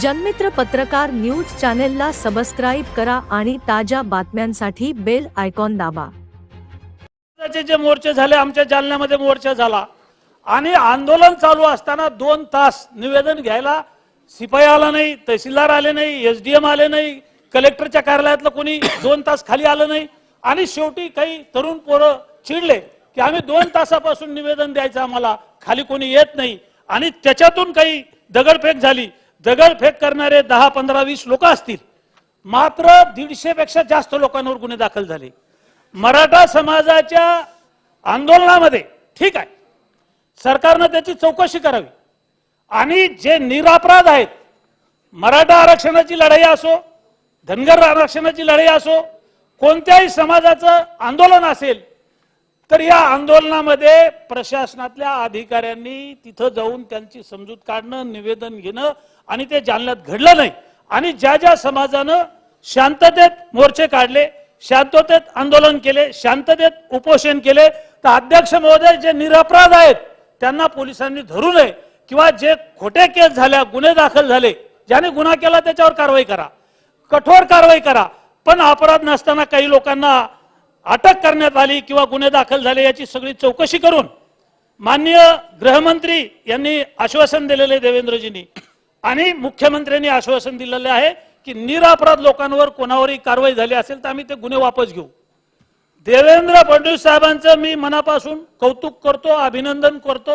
जनमित्र पत्रकार न्यूज चॅनेलला सबस्क्राईब करा आणि ताज्या बातम्यांसाठी बेल आयकॉन दाबा. जे मोर्चे झाले आमच्या जालन्यामध्ये मोर्चा झाला. आणि आंदोलन चालू असताना दोन तास निवेदन घ्यायला शिपाई आला नाही तहसीलदार आले नाही एसडीएम आले नाही कलेक्टरच्या कार्यालयातलं कोणी दोन तास खाली आलं नाही. आणि शेवटी काही तरुण पोरं चिडले की आम्ही दोन तासापासून निवेदन द्यायचं आम्हाला खाली कोणी येत नाही. आणि त्याच्यातून काही दगडफेक झाली. दगडफेक करणारे दहा पंधरा वीस लोक असतील. मात्र दीडशे पेक्षा जास्त लोकांवर गुन्हे दाखल झाले. मराठा समाजाच्या आंदोलनामध्ये ठीक आहे सरकारनं त्याची चौकशी करावी. आणि जे निरापराध आहेत मराठा आरक्षणाची लढाई असो धनगर आरक्षणाची लढाई असो कोणत्याही समाजाचं आंदोलन असेल तर या आंदोलनामध्ये प्रशासनातल्या अधिकाऱ्यांनी तिथं जाऊन त्यांची समजूत काढणं निवेदन घेणं आणि ते जालन्यात घडलं नाही. आणि ज्या ज्या समाजानं शांततेत मोर्चे काढले शांततेत आंदोलन केले शांततेत उपोषण केले तर अध्यक्ष महोदय जे निरपराध आहेत त्यांना पोलिसांनी धरू नये किंवा जे खोटे केस झाल्या गुन्हे दाखल झाले ज्याने गुन्हा केला त्याच्यावर कारवाई करा. कठोर कारवाई करा. पण अपराध नसताना काही लोकांना अटक करण्यात आली किंवा गुन्हे दाखल झाले याची सगळी चौकशी करून माननीय गृहमंत्री यांनी आश्वासन दिलेले देवेंद्रजींनी आणि मुख्यमंत्र्यांनी आश्वासन दिलेले आहे की निरापराध लोकांवर कोणावरही कारवाई झाली असेल तर आम्ही ते गुन्हे वापस घेऊ. देवेंद्र फडणवीस साहेबांचं मी मनापासून कौतुक करतो अभिनंदन करतो.